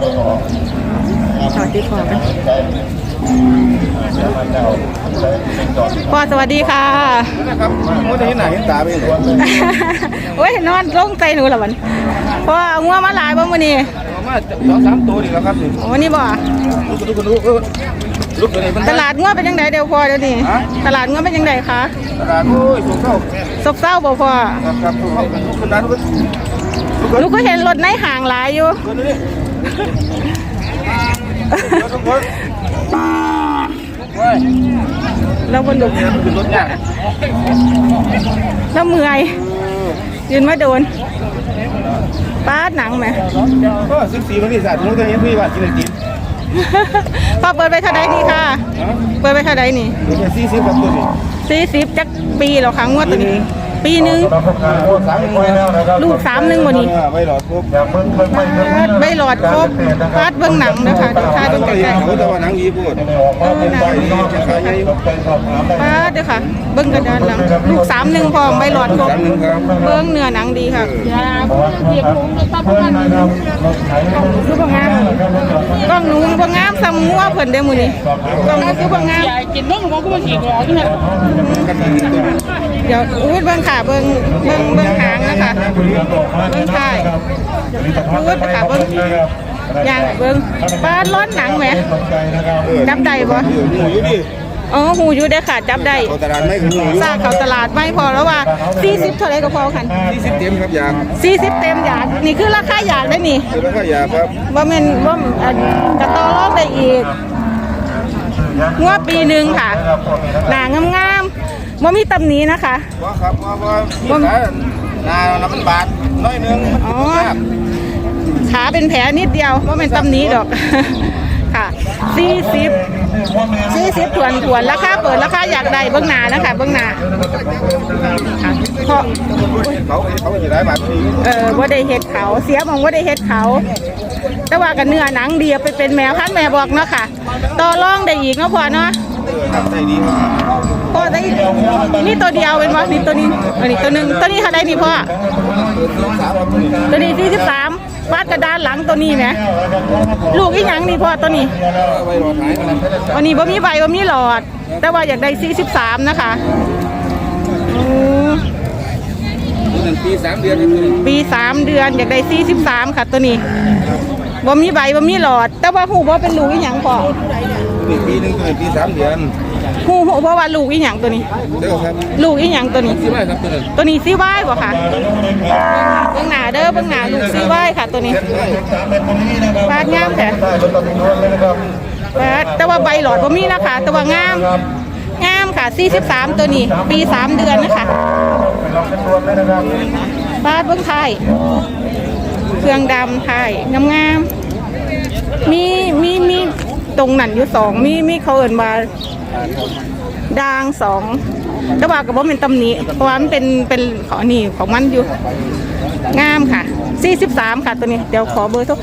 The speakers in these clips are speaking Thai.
สวัสดีพ่อกันพ่อสวัสดีค่ะนะครับมันจะเห็นหน้าเห็นตาไปเลยโอ้ยนอนลงใจหนูละวันพ่อเอางัวมาหลายบ่มื้อนี้ประมาณสองสามตัวนี่แหละครับนี่โอ้นี่บ่ลูกลูกลูกเออลูกตัวนี้มันตลาดงัวเป็นจังไดเดี๋ยวพ่อเดี๋ยวนี้ฮะตลาดงัวเป็นจังไดคะตลาดโอ้ยสูงเข้าซบเซาบ่พ่อครับครับลูกเข้าลูกคนนั้นลูกลูกลูกก็เห็นรถในห่างหลายอยู่ คนนี้ลูกคนว้ายแล้วบนลุกขึ้นรถยากแล้วเมื่อยยืนมาโดนป้าดหนังไหมก็สิบสี่วันที่สามลูกตัวนี้พี่ว่ากินไอติมพ่อเปิดไปเท่าใดนี่ค่ะฮะเปิดไปเท่าใดนี่ลูกแค่สี่สิบกับตัวนี้สี่สิบจักปีแล้วค่ะงวดตัวนี้ ปีหนึงโอ้สามหนึ่งแล้วนะครับลูกสามหนึ่งบ่นี่ไว้หลอดปุ๊บใบหลอดครบฟาดเบื้องหนังนะคะเดี๋ยวทายเบื้องก็ใกยัล้งเขาแต่ว่าหนังยีพูดๆเออหนังไปนี่จะขายใหญ่ฟาดเด้อค่ะ เบื้องกระดานหลัง ลูกสามหนึ่งพร้อมใบหลอดครบสามหนึ่งครับเบื้องเนื้อหนังดีค่ะเทียบลุงตับกันคือบ่งามกล้องหนูบ่งามซ้ำงัวเพิ่นเด้อมื้อนี้กล้องคือบ่งามกินนมของกูมาฉีดหรอที่ไหนเดี๋ยวอุ้ยเบิ่งค่ะเบิ่งเบิ่งเบิ่งหางนะคะเบิ่งท้ายอุ้ยค่ะเบิ่งย่างเบิ่งป้าดร้อนหนังแหมจับได้บ่หมูอยู่ดิอ๋อหูอยู่ได้อค่ะจับได้เขาตลาดไม่หมูอยู่ซากเขาตลาดไม่พอแล้วว่า 40 เท่าไหร่ก็พอคันยี่สิบเต็มครับยาง40 เต็มอยากนี่คือราคาอยากได้นี่เดี๋ยวก็ยาครับว่าแม่นว่าอันกระต่อรอบได้อีกงวดปีหนึ่งค่ะ หนางาม ๆว่ามีตำหนี้นะคะ ว่าครับว่าว่าที่ขายนาน้ำมันบาทน้อยหนึงอ๋อขาเป็นแผลนิดเดียวว่าเป็นตำหนี้ดอก ค่ะ40 40ถวนถวนราคาเปิดราคาอยากได้เบื้องหน้านะคะเบื้องหน้าค่ะเพราะเขาเขาจะได้บาทนี้เออว่าได้เฮ็ดเขาเสียมองว่าได้เฮ็ดเขา แต่ว่ากันเนื้อหนังดีเอาไปเป็นแมวพันธุ์แม่บอกเนาะค่ะ ต่อรองได้อีกเนาะพ่อเนาะเออทำได้ดีครับ พ่อได้นี่ตัวเดียวเป็นวะนี่ตัวนี้อันนี้ตัวหนึ่งตัวนี้เท่าไดนี่พ่อเปิดสองสามครับนี่ตัวนี้สี่สิบสามวาดกระดานหลังตัวนี้ไหมลูกอีหยังนี่พ่อตัวนี้ไว้รอขายกันนะอันนี้บ่มีใบบ่มีหลอด แต่ว่าอยากได้สี่สิบสามนะคะอืมหนึ่งปีสามเดือนนี่คือปีสามเดือนอยากได้สี่สิบสามค่ะตัวนี้บ่มีใบบ่มีหลอด แต่ว่าหูบ่เป็นลูกอีหยังพ่อหนึ่งปีหนึ่งตัวหนึ่งปีสามเดือน หูหูเพราะว่าลูกอีหยังตัวนี้ เด้อครับลูกอีหยังตัวนี้ที่ไม่ครับตัวนึงตัวนี้ซีไว้บ่ค่ะเบื้องหน้าเด้อเบื้องหน้าลูกซีไว้ค่ะ ตัวนี้ฟาดงามแท้ฟาดแต่ว่าใบหลอดบ่มีนะคะแต่ว่างาม งามค่ะ 43 ตัวนี้ ปี 3 เดือนนะคะฟาดเบื้องไทย เครื่องดำไทยงามงามๆมีมีมีตรงนั้นอยู่สองมีมีเขาเอิ่นมา ด่างสองแต่ว่าก็บ่เป็นตำหนิเพราะว่ามันเป็นเป็นขอนี่ของมันอยู่ งามค่ะ43ค่ะตัวนี้ เดี๋ยวขอเบอร์โทร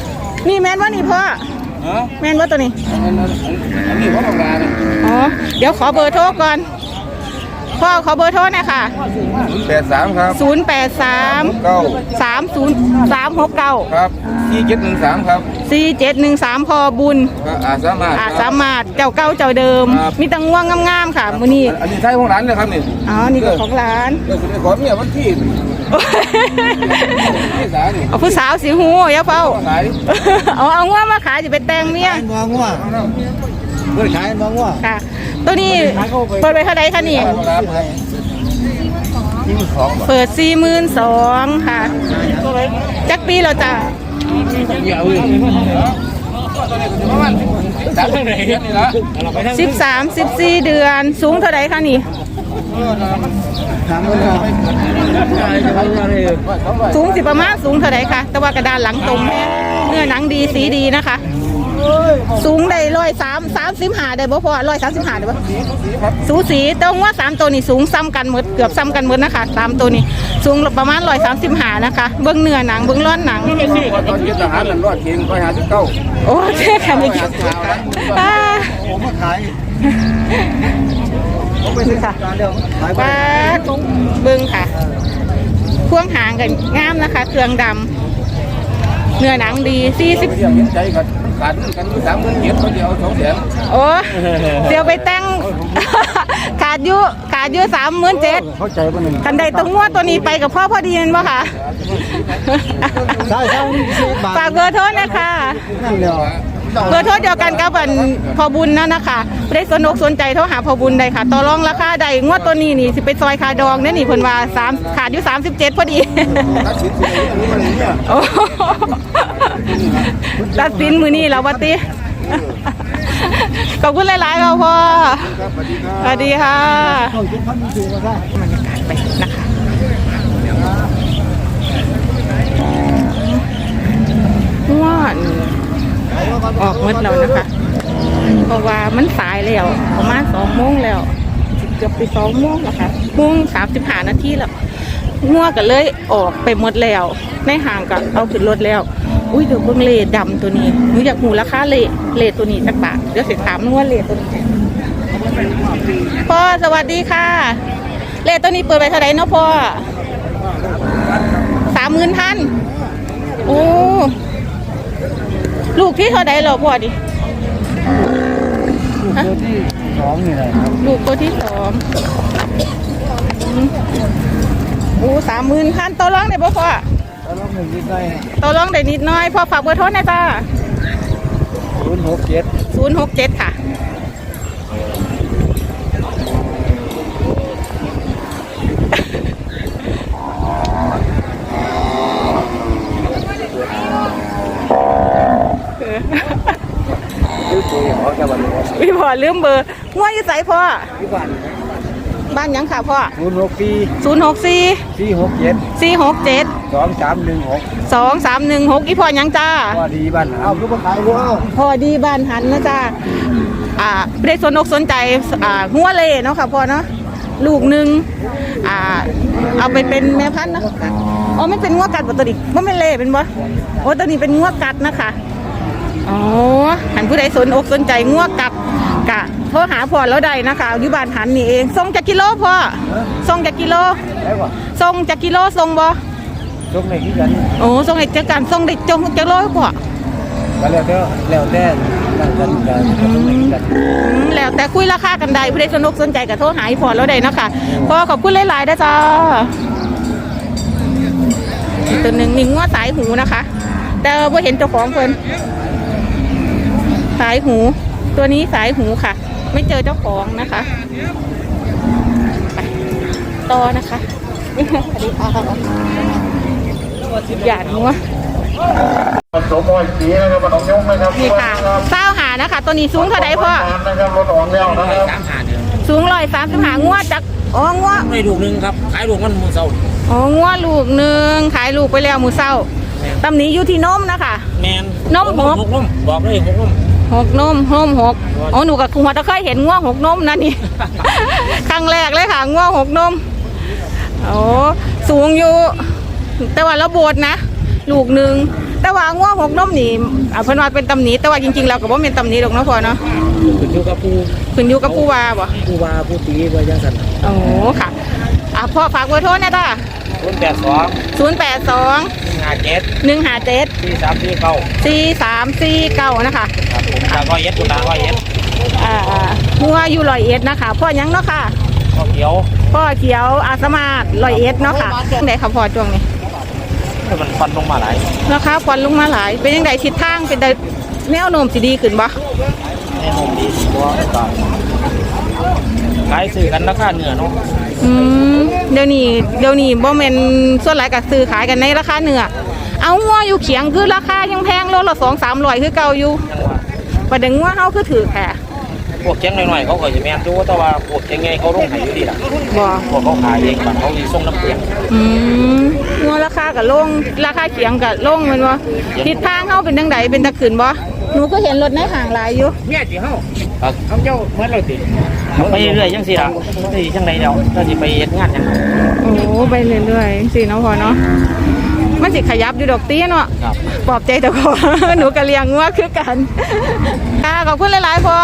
นี่แม่นว่านี่พ่อฮะแม่นว่าตัวนี้อันนี้เขาทำงานอ๋อเดี๋ยวขอเบอร์โทรก่อน พ่อขอเบอร์โทรหน่อยค่ะ แปดสามครับ083 เก้า30 369 ครับสี่เจ็ดหนึ่งสามครับ4713พอบุญก็อาสามารถอาจสามารถเจ้าเก้าเจ้าเดิม ครับ มีตังง่วงงามๆค่ะมื้อนี้อันนี้ใช่ของร้านเลยครับนี่อ๋อนี่ก็ของร้านเออคุณไอ้ขอเมียวันที่ที่สานี่เอาผู้สาวสีหูอย่าเฝ้าขายเอาเอาง่วงมาขายจะไปแต่งเมียมองว่าเพื่อขายมองว่าค่ะ ตัวนี้เปิดไปเท่าใดคะนี่เปิดสี่หมื่นสองค่ะ จักปีเราจะสิบสามสิบสี่เดือน สูงเท่าใดคะนี่สูงสิประมาณสูงเท่าใดคะแต่ว่ากระดานหลังตรงแม่เนื้อหนังดีสีดีนะคะ สูงได้ร้อยสามสามสิบหาได้บ่พอร้อยสามสิบหาได้บ่สูสีแต่ว่าสามตัวนี้สูงซ้ำกันหมดเกือบซ้ำกันหมดนะคะสามตัวนี้สูงประมาณร้อยสามสิบหานะคะ เบื้องเนื้อหนังเบื้องร้อนหนังตอนเกณฑ์ทหารนั่นรอดเก่งร้อยห้าสิบเก้าโอ้เท่ค่ะนี่อ่าผมมาขายนี่ค่ะร้านเดียวขายไปป้าดเบิ้งค่ะพ่วงหางกันงามนะคะ เครื่องดำเนื้อหนังดีสี่สิบ เรียกเห็นใจกันขาดเงินกันอยู่สามหมื่นเจ็ดเขาจะเอาสองแสนโอ้เดี๋ยวไปแต่ง ขาดอยู่ขาดอยู่สามหมื่นเจ็ดเข้าใจป่ะหนึ่งคันใดตรงงวดตัวนี้ไปกับพ่อพอดีเห็นบ่ค่ะ ใช่ใช่สิบบาทฝากเบอร์โทษนะคะ นั่นเดียวเบอร์โทษเดียวกันกับอันพอบุญนั่นนะคะได้สนุกสนใจโทรหาพอบุญได้ค่ะ ต่อรองราคาใดงวดตัวนี้นี่สิไปซอยคาดองเนี่ยนี่เพิ่นว่าสามขาดอยู่สามสิบเจ็ดพอดีตัดสินใจอันนี้มันเนี่ยโอ้ ตัดสินมือนี่แล้ววัติขอบคุณหลายๆเราพ่อสวัสดีค่ะบรรยากาศไปนะคะว่านออกมืดแล้วนะคะ เพราะว่ามันสายแล้วประมาณสองโมงแล้ว เกือบไปสองโมงแล้วค่ะโมงสามสิบห้านาทีแล้วงัวก็เลยออกไปหมดแล้ว ในห่างก็เอาขึ้นรถแล้ว อุ้ยเดี๋ยวเบิ่งเลดำตัวนี้หนูอยากหูราคาเลเลตัวนี้จักบาทเดี๋ยวสิถามงัวเลตัวนี้พ่อสวัสดีค่ะ เลตัวนี้เปิดไปเท่าไหร่เนาะพ่อสามหมื่นพันโอ้ลูกที่เท่าไหร่เหรอพ่อดิลูกตัวที่สองนี่แหละครับลูกตัวที่สองโอ้สามหมื่นพันต่อรองได้บ่พ่อ ล้วเราหนึ่งยึดได้ต่อรองได้นิดหน้อยพ่อฝากเบอร์โทรหน่อยจ้าศูนย์หกเจ็ดศูนย์หกเจ็ดค่ะคือตัวเขาจะบรรลุพี่พ่อลืมเบอร์ง่วอยู่ใสพ่อ ที่บ้าน บ้านหยังค่ะพ่อศูนย์หกสี่ศูนย์หกสี่สี่หกเจ็ดสี่หกเจ็ดสองสามหนึ่งหกสองสามหนึ่งหกอีพ่อหยังจ้าว่าดีบ้านเอาคือมาขายวัวเอาพอดีบ้านหันนะจ้าอ่าไม่ได้สนอกสนใจอ่าหัวเล่เนาะค่ะพ่อเนาะ ลูกหนึ่งอ่า เอาไปเป็นแม่พันธุ์เนาะอ๋อไม่เป็นงัวกัดบ่ตัวนี้ว่าไม่นเล่เป็นบ่โอ้ตัวนี้เป็นงัวกัดนะคะ อ๋อหันผู้ใดสนอกสนใจงัวกัด กะโทรหาพ่อแล้วได้นะคะอยู่บ้านหันนี่เองส่งจากกิโลพ่อส่งจากกิโลได้ป่ะส่งจากกิโลส่งบ่ตรงไหนที่กันโอ้ส่งให้จักการส่งได้จงจากโลพ่อก็แล้วแต่แล้วแต่นั่นกันกันตรงไหนที่กันอืมแล้วแต่คุยราคากันได้ผู้ใดสนุกสนใจกับโทรหาอีพอแล้วได้เนาะคะพอขอบคุณหลายๆนะจ้าอีกตัวหนึ่งมีงัวสายหูนะคะ แต่ว่าเห็นเจ้าของเพิ่นสายหู ตัวนี้สายหูค่ะ ไม่เจอเจ้าของนะคะไปต่อนะคะสวัสดีค่ะหยาดงัวสมมติสีนะครับมันต้องยกนะครับนี่ค่ะเศร้าหานะคะ ตัวนี้สูงเท่าไดพ่อนะครับรถออกแล้วนะครับสามหาเดือนสูงร้อยสามสิบหางัวจากอ๋องัวไม่ลูกหนึงครับ ขายลูกมันมือเศร้าอ๋องัวลูกหนึ่งขายลูกไปแล้วหมูเศร้าตำหนี้อยู่ที่นมนะคะแมนนมหกหกนมบอกเลยหกนม หกนมโฮมหกอ๋อหนูกับคุณหัวตะเคยเห็นงัวหกนมนั่นนี่ ครั้งแรกเลยค่ะงัวหกนมโอ้สูงอยู่ แต่ว่าเราโบดนะ ลูกหนึ่งแต่ว่างัวหกนมนี่อ่าเพิ่นว่าเป็นตำหนิแต่ว่าจริงๆเราก็บ่เป็นตำหนิหรอกเนาะพ่อเนาะขึ้นอยู่กับผู้ขึ้นอยู่กับผู้ว่าบ่ผู้ว่าผู้ตีว่าจังสันโอ้ค่ะอะพ่อฝากเบอร์โทรนะจ้า รุ่นแปดสองศูนย์แปดสองห้าเจ็ดหนึ่งห้าเจ็ดสี่สามสี่เก้าสี่สามสี่เก้านะคะครับผมตาก้อยเย็ดคุณตาก้อยเย็ดอ่าหัวอยู่ลอยเอ็ดนะคะพ่อยังเนาะค่ะข้าวเขียวพ่อเขียวอาสมาร์ทลอยเอ็ดเนาะค่ะไหนค่ะพ่อช่วงนี้ให้มันฟันลงมาหลายราคาควันลงมาหลาย เป็นยังไงทิศทางเป็นได้แนวโน้มสิดีขึ้นบ่ให้นมดีตัวก็ขายซื้อกันราคาเนื้อเนาะอืม เดี๋ยวนี้เดี๋ยวนี้บ่แม่นส่วนหลายก็ซื้อขายกันในราคาเนื้อเอางัวอยู่เขียงคือราคายังแพงโลละสองสามร้อยคือเก่าอยู่ยังว่าประเด็นงัวเฮาคือถือแค่พวกเจ๊งหน่อยๆเขาก็จะแม่นดูแต่ว่าพวกเจ๊งไงเขาลงให้อยู่ดีล่ะบ่พวกเขาขายเองบัตรเขามีส่งน้ำเกลืออืมงัวราคากับลงราคาเขียงกับลงแมันบ่ทิศทางเฮาเป็นจังไดเป็นตะขึ้นบ่หนูก็เห็นรถในห่างหลายอยู่เนี่ยจีเฮาเอาเจ้าเหมือนเราติ ไปเรื่อยๆจังสิล่ะสิจังไดเดียวเราสิไปเฮ็ดงานหยังโอ้ไปเรื่อยๆสิเนาะพอเนาะมันสิขยับอยู่ดอกเตี้ยเนาะครับปลอบใจเจ้าของหนูก็เลี้ยงงัวคือกันค่ะขอบคุณหลายๆพ่อ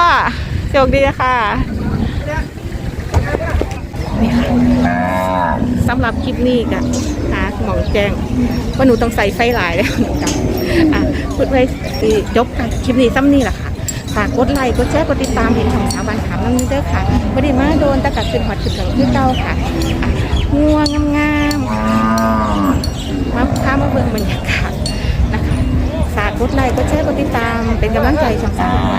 โชคดีค่ะนี่ค่ะสำหรับคลิปนี้ก็หาหมองแจ้งว่าหนูต้องใส่ไฟหลายแล้วหนูกลับอะพูดไว้สิจบกันคลิปนี้ซ้ำนี่แหละค่ะ ฝากกดไลค์กดแชร์กดติดตามเพจของสาวบ้านขามน้ำนี้เด้อค่ะไม่ได้มาโดนตะกัดขึ้นหอดขึ้นถึงที่เก้าค่ะง่วงงามๆมาพามาเบิ่งบรรยากาศนะคะฝากกดไลค์กดแชร์กดติดตามเป็นกำลังใจช่องสาว